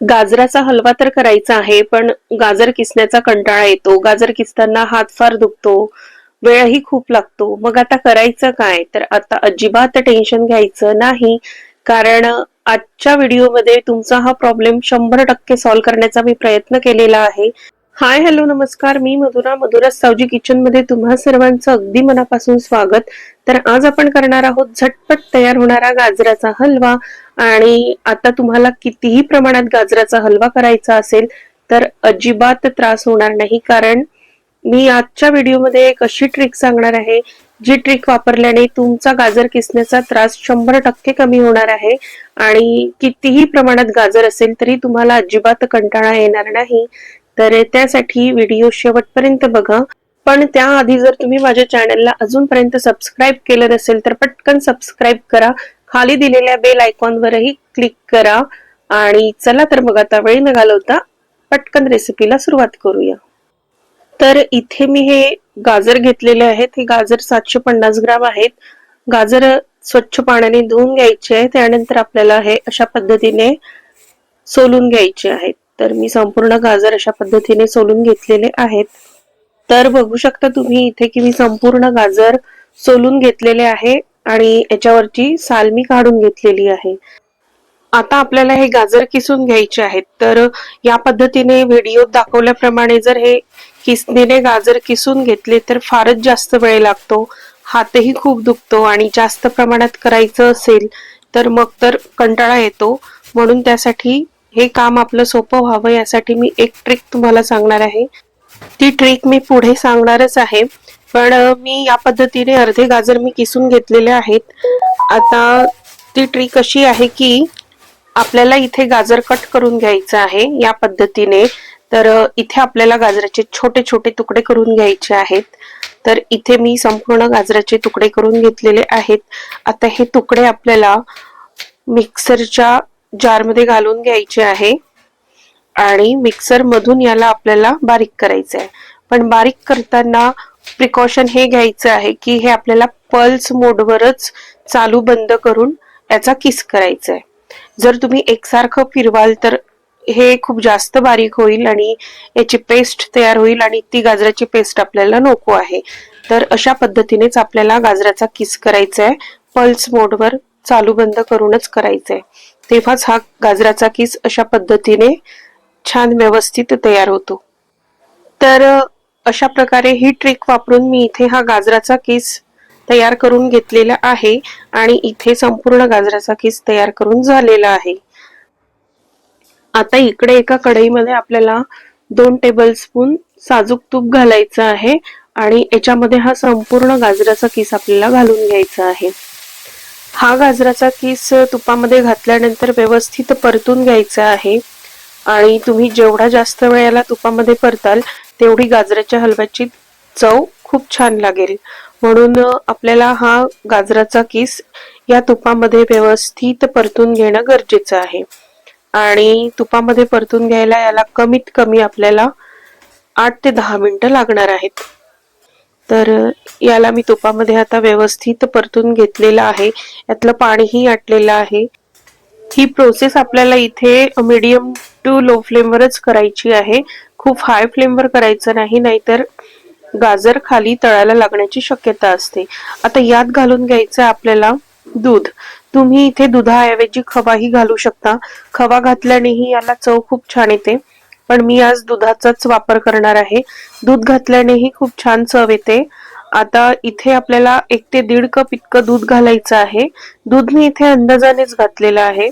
गाजराचा हलवा तर करायचा आहे पण गाजर किसण्याचा कंटाळा येतो. गाजर किसताना हात फार दुखतो. वेळही खूप लागतो. मग आता करायचं काय? तर आता अजिबात टेन्शन घ्यायचं नाही. कारण आजच्या व्हिडिओमध्ये तुमचा हा प्रॉब्लेम शंभर टक्के सॉल्व्ह करण्याचा मी प्रयत्न केलेला आहे. हाय हॅलो नमस्कार. मी मधुरा मधुरा सावजी किचनमध्ये तुम्हा सर्वांचं अगदी मनापासून स्वागत. तर आज आपण करणार आहोत झटपट तयार होणारा गाजराचा हलवा. आणि आता तुम्हाला कितीही प्रमाणात गाजराचा हलवा करायचा असेल तर अजिबात त्रास होणार नाही. कारण मी आजच्या व्हिडिओमध्ये एक अशी ट्रिक सांगणार आहे जी ट्रिक वापरल्याने तुमचा गाजर किसण्याचा त्रास शंभर टक्के कमी होणार आहे. आणि कितीही प्रमाणात गाजर असेल तरी तुम्हाला अजिबात कंटाळा येणार नाही. तर त्यासाठी व्हिडिओ शेवटपर्यंत बघा. पण त्याआधी जर तुम्ही माझ्या चॅनलला अजूनपर्यंत सबस्क्राईब केलं नसेल तर पटकन सबस्क्राईब करा. खाली दिलेल्या बेल आयकॉनवरही क्लिक करा. आणि चला तर मग आता वेळ न घालवता पटकन रेसिपीला सुरुवात करूया. तर इथे मी हे गाजर घेतलेले आहेत. हे गाजर सातशे पन्नास ग्राम आहेत. गाजर स्वच्छ पाण्याने धुवून घ्यायचे आहे. त्यानंतर आपल्याला हे अशा पद्धतीने सोलून घ्यायचे आहेत. तर मी संपूर्ण गाजर अशा पद्धतीने सोलून घेतलेले आहेत. तर बघू शकता तुम्ही इथे की मी संपूर्ण गाजर सोलून घेतलेले आहे आणि याच्यावरची साल मी काढून घेतलेली आहे. आता आपल्याला हे गाजर किसून घ्यायचे आहेत. तर या पद्धतीने व्हिडिओ दाखवल्याप्रमाणे जर हे किसणीने गाजर किसून घेतले तर फारच जास्त वेळ लागतो. हातही खूप दुखतो आणि जास्त प्रमाणात करायचं असेल तर मग तर कंटाळा येतो. म्हणून त्यासाठी हे काम आपलं सोपं व्हावं यासाठी मी एक ट्रिक तुम्हाला सांगणार आहे. ती ट्रिक मी पुढे सांगणारच आहे. पण मी या पद्धतीने अर्धे गाजर मी किसून घेतलेले आहेत. आता ती ट्रिक अशी आहे की आपल्याला इथे गाजर कट करून घ्यायचं आहे या पद्धतीने. तर इथे आपल्याला गाजराचे छोटे छोटे तुकडे करून घ्यायचे आहेत. तर इथे मी संपूर्ण गाजराचे तुकडे करून घेतलेले आहेत. आता हे तुकडे आपल्याला मिक्सरच्या जारमध्ये घालून घ्यायचे आहे आणि मिक्सर मधून याला आपल्याला बारीक करायचं आहे पण बारीक करताना प्रिकॉशन हे घ्यायचं आहे की हे आपल्याला पल्स मोडवरच चालू बंद करून याचा किस करायचा आहे जर तुम्ही एकसारखं फिरवाल तर हे खूप जास्त बारीक होईल आणि याची पेस्ट तयार होईल आणि ती गाजराची पेस्ट आपल्याला नको आहे. तर अशा पद्धतीनेच आपल्याला गाजराचा किस करायचा आहे पल्स मोडवर चालू बंद करूनच करायचंय. आहे तेव्हाच हा गाजराचा किस अशा पद्धतीने छान व्यवस्थित तयार होतो. तर अशा प्रकारे ही ट्रिक वापरून मी इथे हा गाजराचा किस तयार करून घेतलेला आहे आणि इथे संपूर्ण गाजराचा किस तयार करून झालेला आहे. आता इकडे एका कढईमध्ये आपल्याला दोन टेबल स्पून साजूक तूप घालायचं आहे आणि याच्यामध्ये हा संपूर्ण गाजराचा किस आपल्याला घालून घ्यायचा आहे. हा गाजराचा किस तुपामध्ये घातल्यानंतर व्यवस्थित परतून घ्यायचा आहे. आणि तुम्ही जेवढा जास्त वेळेला तुपामध्ये परताल तेवढी गाजराच्या हलव्याची चव खूप छान लागेल. म्हणून आपल्याला हा गाजराचा किस या तुपामध्ये व्यवस्थित परतून घेणं गरजेचं आहे. आणि तुपामध्ये परतून घ्यायला याला कमीत कमी आपल्याला आठ ते दहा मिनिटं लागणार आहेत. तर याला मी तुपामध्ये आता व्यवस्थित परतून घेतलेलं आहे. यातलं पाणीही आटलेलं आहे. ही प्रोसेस आपल्याला इथे मीडियम टू लो फ्लेमवरच करायची आहे. खूप हाय फ्लेमवर करायचं नाही नाहीतर गाजर खाली तळायला लागण्याची शक्यता असते. आता यात घालून घ्यायचं आपल्याला दूध. तुम्ही इथे दुधाऐवजी खवाही घालू शकता. खवा घातल्यानेही याला चव खूप छान येते. पण मी आज दुधाचाच वापर करणार आहे. दूध घातल्यानेही खूप छान चव येते. आता इथे आपल्याला एक ते दीड कप इतकं दूध घालायचं आहे. दूध मी इथे अंदाजानेच घातलेलं आहे.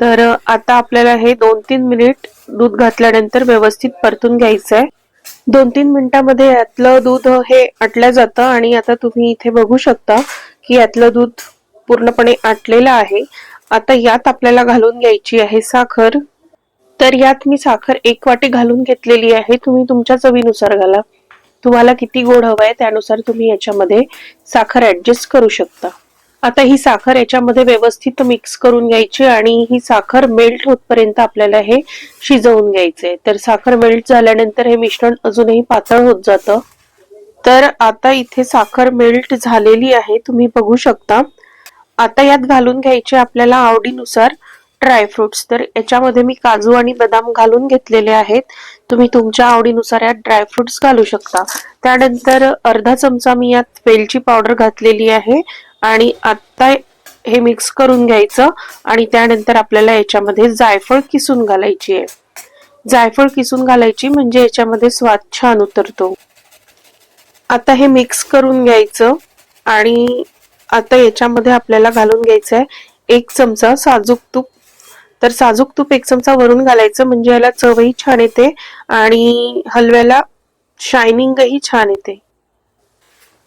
तर आता आपल्याला हे दोन तीन मिनिट दूध घातल्यानंतर व्यवस्थित परतून घ्यायचं आहे दोन तीन मिनिटांमध्ये यातलं दूध हे आटलं जातं आणि आता तुम्ही इथे बघू शकता की यातलं दूध पूर्णपणे आटलेलं आहे. आता यात आपल्याला घालून घ्यायची आहे साखर. तर यात मी साखर एक वाटी घालून घेतलेली आहे. तुम्ही तुमच्या चवीनुसार घाला. तुम्हाला किती गोड हवं आहे त्यानुसार तुम्ही याच्यामध्ये साखर ऍडजस्ट करू शकता. आता ही साखर याच्यामध्ये व्यवस्थित मिक्स करून घ्यायची आणि ही साखर मेल्ट होतपर्यंत आपल्याला हे शिजवून घ्यायचंय. तर साखर मेल्ट झाल्यानंतर हे मिश्रण अजूनही पातळ होत जातं. तर आता इथे साखर मेल्ट झालेली आहे. तुम्ही बघू शकता. आता यात घालून घ्यायचे आपल्याला आवडीनुसार ड्रायफ्रुट्स तर याच्यामध्ये मी काजू आणि बदाम घालून घेतलेले आहेत. तुम्ही तुमच्या आवडीनुसार यात ड्रायफ्रुट्स घालू शकता. त्यानंतर अर्धा चमचा मी यात वेलची पावडर घातलेली आहे. आणि आत्ता हे मिक्स करून घ्यायचं. आणि त्यानंतर आपल्याला याच्यामध्ये जायफळ किसून घालायची आहे. जायफळ किसून घालायची म्हणजे याच्यामध्ये स्वाद छान उतरतो. आता हे मिक्स करून घ्यायचं. आणि आता याच्यामध्ये आपल्याला घालून घ्यायचं आहे एक चमचा साजूक तूप. तर साजूक तूप एक चमचा वरून घालायचं म्हणजे याला चवही छान येते आणि हलव्याला शायनिंगही छान येते.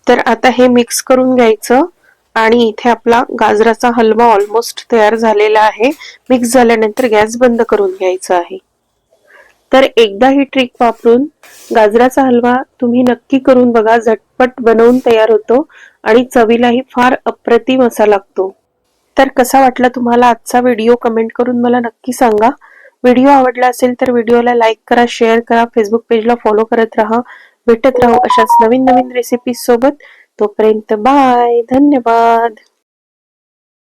तर आता हे मिक्स करून घ्यायचं आणि इथे आपला गाजराचा हलवा ऑलमोस्ट तयार झालेला आहे. मिक्स झाल्यानंतर गॅस बंद करून घ्यायचा आहे. तर एकदा ही ट्रिक वापरून गाजराचा हलवा तुम्ही नक्की करून बघा झटपट बनवून तयार होतो आणि चवीलाही फार अप्रतिम असा लागतो. तर कसा वाटला तुम्हाला आजचा व्हिडिओ? कमेंट करून मला नक्की सांगा. व्हिडिओ आवडला असेल तर व्हिडिओला लाईक करा शेअर करा फेसबुक पेजला फॉलो करत राहा. भेटत राहू अशाच नवीन नवीन रेसिपीज सोबत. तोपर्यंत बाय. धन्यवाद.